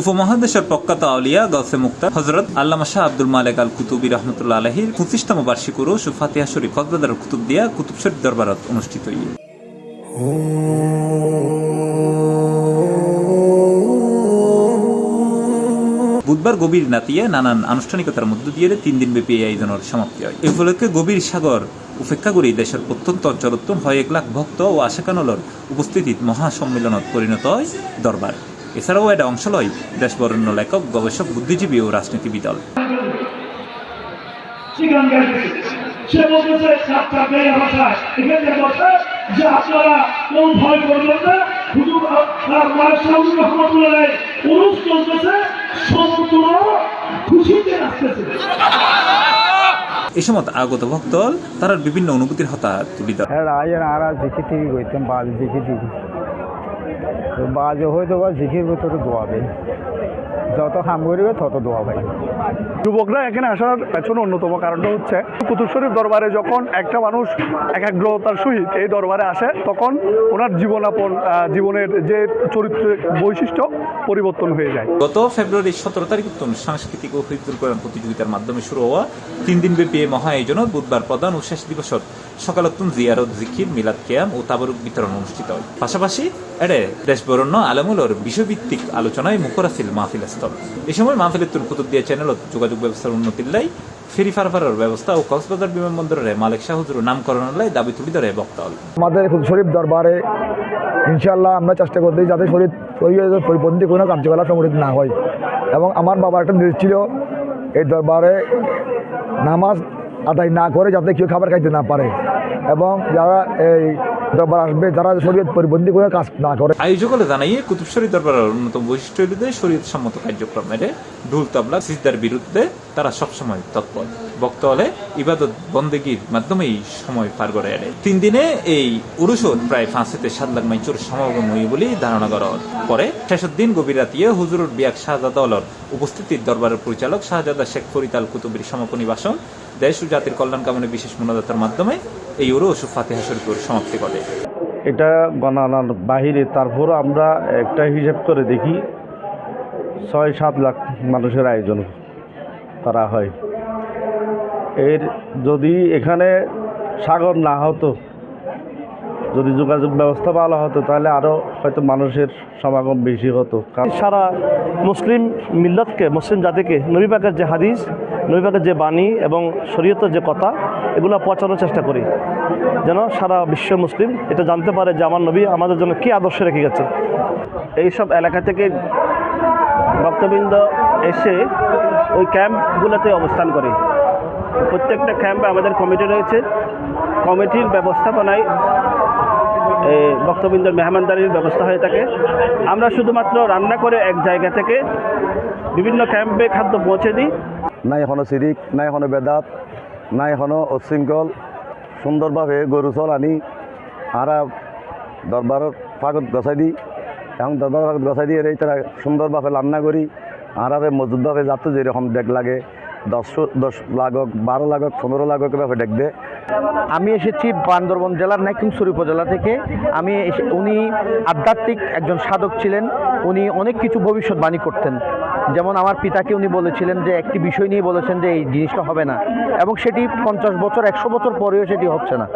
উপমহাদেশের প্রখ্যাত আউলিয়া গলসে মুক্তার হজরত আল্লামা শাহ আব্দুল মালেক আল কুতুবি রহমতুল্লাহ আলহির পঁচিশতম বার্ষিক উরুস ও ফাতিহা শরীফ কক্সবাজার কুতুব দিয়া কুতুব শরীফ দরবারত অনুষ্ঠিত হই বুধবার গভীর নাতিয়ে নানান আনুষ্ঠানিকতার মধ্য দিয়ে তিন দিন ব্যাপী এই আয়োজনের সমাপ্তি হয়। এই উপলক্ষে গভীর সাগর উপেক্ষা করি দেশের প্রত্যন্ত অঞ্চলত্তন হয় এক লাখ ভক্ত ও আশাকানলর উপস্থিতিত মহাসম্মেলনত পরিণত হয় দরবার। এছাড়াও এটা অংশ লয় দেশবরণ্য লেখক, গবেষক, বুদ্ধিজীবী ও রাজনীতিবিদ দল। সে এই সময় আগত তারার বিভিন্ন অনুভূতির হতা তুলি হ্যাঁ আজ আর জিখি ঠিকই তো বাজ হয়তো বা জিখির ভিতরে দোয়াবে যত কাম করিবে তত দোয়া যুবকরা এখানে আসার পেছনে অন্যতম কারণটা হচ্ছে, কুতুব শরীফ দরবারে যখন একটা মানুষ একাগ্রতার সহিত এই দরবারে আসে, তখন ওনার জীবনাপন জীবনের যে চরিত্রের বৈশিষ্ট্য পরিবর্তন হয়ে যায়। গত ফেব্রুয়ারির সতেরো তারিখ উত্তম সাংস্কৃতিক ও কোরআন প্রতিযোগিতার মাধ্যমে শুরু হওয়া তিন দিন ব্যাপী এই মহা আয়োজনত বুধবার প্রধান ও শেষ দিবসত সকালোত্তম জিয়ারত, জিকির, মিলাদ কেয়াম ও তাবরুক বিতরণ অনুষ্ঠিত হয়। পাশাপাশি এড়ে দেশবরণ্য আলমুলর বিষয়ভিত্তিক আলোচনায় মুখর আছিল মাহফিল স্থল। এই সময় মাহফিলের তুর কুতুব দিয়া চ্যানেলত যোগাযোগ ব্যবস্থার উন্নতির লাই ফেরি ফারফারের ব্যবস্থা ও কক্সবাজার বিমানবন্দরে মালিক শাহজুর নামকরণের লাই দাবি তুলি ধরে বক্তা হল আমাদের শরীফ দরবারে ইনশাল্লাহ আমরা চেষ্টা করতে যাতে শরীর পরিপন্থী কোনো কার্যকলাপ সংগঠিত না হয়। এবং আমার বাবার একটা নির্দেশ ছিল, এই দরবারে নামাজ আদায় না করে যাতে কেউ খাবার খাইতে না পারে। এবং যারা এই দরবার আসবে যারা শরীয়ত পরিবন্ধী কোনো কাজ না করে। আয়োজকলে জানাইয়ে কুতুব শরীফ দরবারের অন্যতম বৈশিষ্ট্য হইল যে শরীয়ত সম্মত কার্যক্রম মেরে ঢুল, তাবলা, সিজদার বিরুদ্ধে তারা সবসময় তৎপর। বক্ত হলে ইবাদত বন্দেগীর মাধ্যমেই সময় পার করে এড়ে তিন দিনে এই উরুষত প্রায় পাঁচ থেকে সাত লাখ মাইচুর সমাগম হই বলে ধারণা করা পরে শেষের দিন গভীর রাতিয়ে হুজুরুর বিয়াক শাহজাদা অলর উপস্থিতির দরবারের পরিচালক শাহজাদা শেখ ফরিতাল কুতুবির সমাপনী ভাষণ দেশ ও জাতির কল্যাণ কামনে বিশেষ মোনাজাতের মাধ্যমে এই উরুস ও ফাতিহা শরীফের সমাপ্তি ঘটে। এটা গণনার বাহিরে তারপর আমরা একটা হিসাব করে দেখি, ছয় সাত লাখ মানুষের আয়োজন করা হয়। এর যদি এখানে সাগর না হতো, যদি যোগাযোগ ব্যবস্থা ভালো হতো, তাহলে আরও হয়তো মানুষের সমাগম বেশি হতো। সারা মুসলিম মিল্লতকে, মুসলিম জাতিকে নবী যে হাদিস, নবী যে বাণী এবং শরীয়তের যে কথা, এগুলো পৌঁছানোর চেষ্টা করি। যেন সারা বিশ্ব মুসলিম এটা জানতে পারে যে আমার নবী আমাদের জন্য কী আদর্শ রেখে গেছে। এইসব এলাকা থেকে ভক্তবৃন্দ এসে ওই ক্যাম্পগুলোতে অবস্থান করে। প্রত্যেকটা ক্যাম্পে আমাদের কমিটি রয়েছে। কমিটির ব্যবস্থাপনায় ভক্তবৃন্দের মেহমানদারির ব্যবস্থা হয়ে থাকে। আমরা শুধুমাত্র রান্না করে এক জায়গা থেকে বিভিন্ন ক্যাম্পে খাদ্য পৌঁছে দিই। নাই এখনও সিরিক নাই এখনও বেদাত নাই এখনও অশৃঙ্খল সুন্দরভাবে গরু চল আনি, আরা দরবারত ফাগত গছাই দিই। এবং দরবার ফাগত গছাই দিয়ে তারা সুন্দরভাবে রান্না করি, আরারে মজুদভাবে যাতে যেরকম ডেক লাগে। দশ দশ লাগক, বারো লাগক, পনেরো লাগক এভাবে দেখবে আমি এসেছি বান্দরবন জেলার নাইকুমসুর উপজেলা থেকে। আমি উনি আধ্যাত্মিক একজন সাধক ছিলেন। উনি অনেক কিছু ভবিষ্যৎবাণী করতেন। যেমন আমার পিতাকে উনি বলেছিলেন যে, একটি বিষয় নিয়ে বলেছেন যে, এই জিনিসটা হবে না। এবং সেটি পঞ্চাশ বছর, একশো বছর পরেও সেটি হচ্ছে না।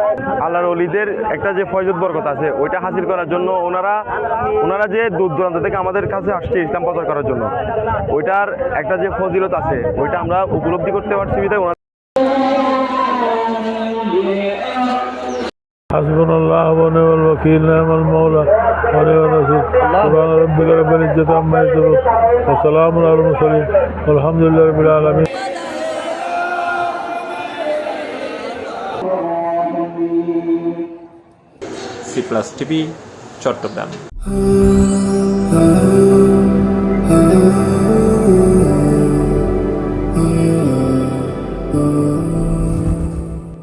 আল্লাহর অলিদের একটা যে ফয়জত বরকত আছে, ওইটা হাসিল করার জন্য ওনারা ওনারা যে দূর দূরান্ত থেকে আমাদের কাছে আসছে ইসলাম প্রচার করার জন্য, ওইটার একটা যে ফজিলত আছে, ওইটা আমরা উপলব্ধি করতে পারছি বিধায় ونعم الوكيل نعم المولى ونعم النصير سبحان ربك رب العزة عما يصفون وسلام على المرسلين والحمد لله رب العالمين সি প্লাস টিভি চট্টগ্রাম